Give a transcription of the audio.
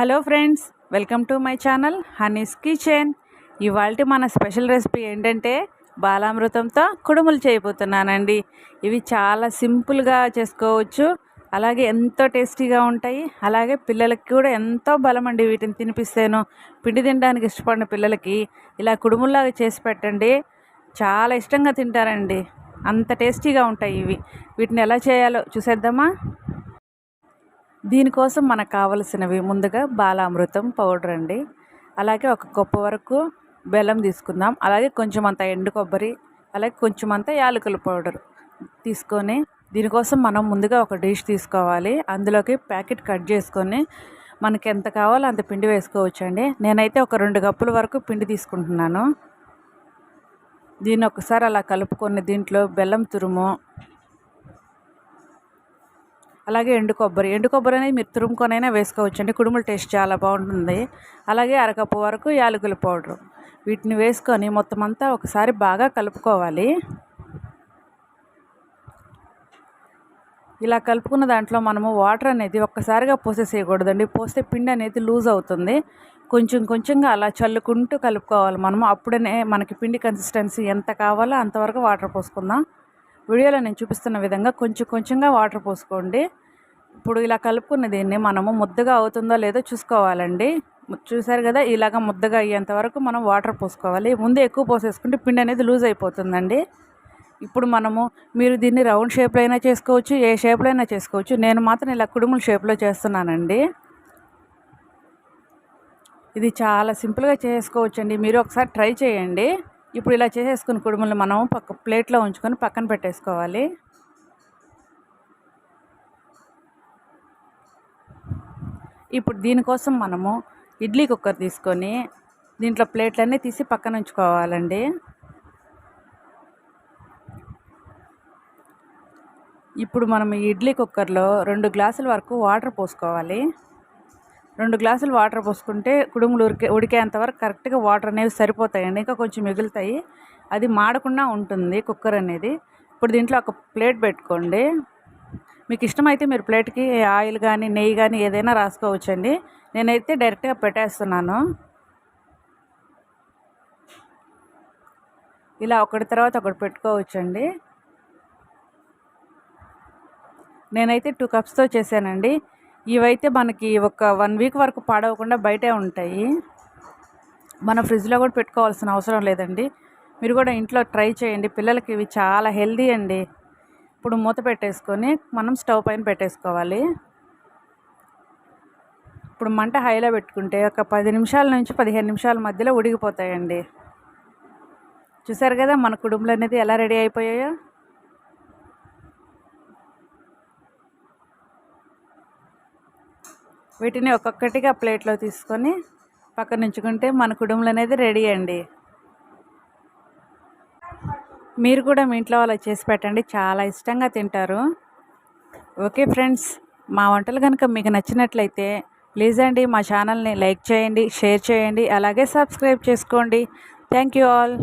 Hello friends welcome to my channel Honey's kitchen. ఇవాళ మన special recipe ఏంటంటే బాలామృతంతో కుడుములు చేయబోతున్నానండి. ఇవి చాలా సింపుల్గా చేసుకోవచ్చు. అలాగే ఎంతో టేస్టీగా ఉంటాయి. అలాగే పిల్లలకి కూడా ఎంతో బలం అండి వీటిని తినిపిస్తేను. పిండి తినడానికి ఇష్టపడిన పిల్లలకి ఇలా కుడుముల్లాగా చేసి పెట్టండి. చాలా ఇష్టంగా తింటారండి. అంత టేస్టీగా ఉంటాయి ఇవి. వీటిని ఎలా చేయాలో చూసేద్దామా? దీనికోసం మనకు కావలసినవి ముందుగా బాలామృతం పౌడర్ అండి. అలాగే ఒక కప్పు వరకు బెల్లం తీసుకుందాం. అలాగే కొంచెం అంత ఎండు కొబ్బరి అలాగే కొంచెం అంత యాలకుల పౌడర్ తీసుకొని దీనికోసం మనం ముందుగా ఒక డిష్ తీసుకోవాలి. అందులోకి ప్యాకెట్ కట్ చేసుకొని మనకి ఎంత కావాలో అంత పిండి వేసుకోవచ్చు అండి నేనైతే ఒక రెండు కప్పుల వరకు పిండి తీసుకుంటున్నాను. దీన్ని ఒకసారి అలా కలుపుకొని దీంట్లో బెల్లం తురుము అలాగే ఎండు కొబ్బరి. ఎండు కొబ్బరి అనేది మీరు తురుముకొనైనా వేసుకోవచ్చండి. కుడుముల టేస్ట్ చాలా బాగుంటుంది. అలాగే అరకప్పు వరకు యాలకుల పౌడరు. వీటిని వేసుకొని మొత్తం అంతా ఒకసారి బాగా కలుపుకోవాలి. ఇలా కలుపుకున్న దాంట్లో మనము వాటర్ అనేది ఒక్కసారిగా పోసేసేయకూడదండి. పోస్తే పిండి అనేది లూజ్ అవుతుంది. కొంచెం కొంచెంగా అలా చల్లుకుంటూ కలుపుకోవాలి మనము. అప్పుడనే మనకి పిండి కన్సిస్టెన్సీ ఎంత కావాలో అంతవరకు వాటర్ పోసుకుందాం. వీడియోలో నేను చూపిస్తున్న విధంగా కొంచెం కొంచెంగా వాటర్ పోసుకోండి. ఇప్పుడు ఇలా కలుపుకున్న దీన్ని మనము ముద్దగా అవుతుందో లేదో చూసుకోవాలండి. చూసారు కదా ఇలాగ ముద్దగా అయ్యేంత వరకు మనం వాటర్ పోసుకోవాలి. ముందే ఎక్కువ పోసేసుకుంటే పిండి అనేది లూజ్ అయిపోతుందండి. ఇప్పుడు మనము మీరు దీన్ని రౌండ్ షేప్లో అయినా చేసుకోవచ్చు ఏ షేప్లో అయినా చేసుకోవచ్చు. నేను మాత్రం ఇలా కుడుముల షేప్లో చేస్తున్నానండి. ఇది చాలా సింపుల్గా చేసుకోవచ్చండి. మీరు ఒకసారి ట్రై చేయండి. ఇప్పుడు ఇలా చేసేసుకుని కుడుములు మనం పక్క ప్లేట్లో ఉంచుకొని పక్కన పెట్టేసుకోవాలి. ఇప్పుడు దీనికోసం మనము ఇడ్లీ కుక్కర్ తీసుకొని దీంట్లో ప్లేట్లన్నీ తీసి పక్కన ఉంచుకోవాలండి. ఇప్పుడు మనం ఈ ఇడ్లీ కుక్కర్లో రెండు గ్లాసుల వరకు వాటర్ పోసుకోవాలి. రెండు గ్లాసులు వాటర్ పోసుకుంటే కుడుములు ఉడికే ఉడికేంత వరకు కరెక్ట్గా వాటర్ అనేవి సరిపోతాయండి ఇంకా కొంచెం మిగులుతాయి. అది మాడకుండా ఉంటుంది కుక్కర్ అనేది. ఇప్పుడు దీంట్లో ఒక ప్లేట్ పెట్టుకోండి. మీకు ఇష్టమైతే మీరు ప్లేట్కి ఆయిల్ కానీ నెయ్యి కానీ ఏదైనా రాసుకోవచ్చండి. నేనైతే డైరెక్ట్గా పెట్టేస్తున్నాను. ఇలా ఒకటి తర్వాత ఒకటి పెట్టుకోవచ్చండి. నేనైతే టూ కప్స్తో చేశానండి. ఇవైతే మనకి ఒక వన్ వీక్ వరకు పాడవకుండా బయటే ఉంటాయి. మన ఫ్రిడ్జ్లో కూడా పెట్టుకోవాల్సిన అవసరం లేదండి. మీరు కూడా ఇంట్లో ట్రై చేయండి. పిల్లలకి ఇవి చాలా హెల్దీ అండి. ఇప్పుడు మూత పెట్టేసుకొని మనం స్టవ్ పైన పెట్టేసుకోవాలి. ఇప్పుడు మంట హైలో పెట్టుకుంటే ఒక పది నిమిషాల నుంచి పదిహేను నిమిషాల మధ్యలో ఉడిగిపోతాయండి. చూసారు కదా మన కుటుంబం అనేది ఎలా రెడీ అయిపోయాయో? వీటిని ఒక్కొక్కటిగా ప్లేట్లో తీసుకొని పక్కన ఉంచుకుంటే మన కుడుములు అనేది రెడీ అండి. మీరు కూడా మీ ఇంట్లో అలా చేసి పెట్టండి చాలా ఇష్టంగా తింటారు. ఓకే ఫ్రెండ్స్ మా వంటలు కనుక మీకు నచ్చినట్లయితే ప్లీజ్ అండి మా ఛానల్ని లైక్ చేయండి షేర్ చేయండి అలాగే సబ్స్క్రైబ్ చేసుకోండి. Thank you all.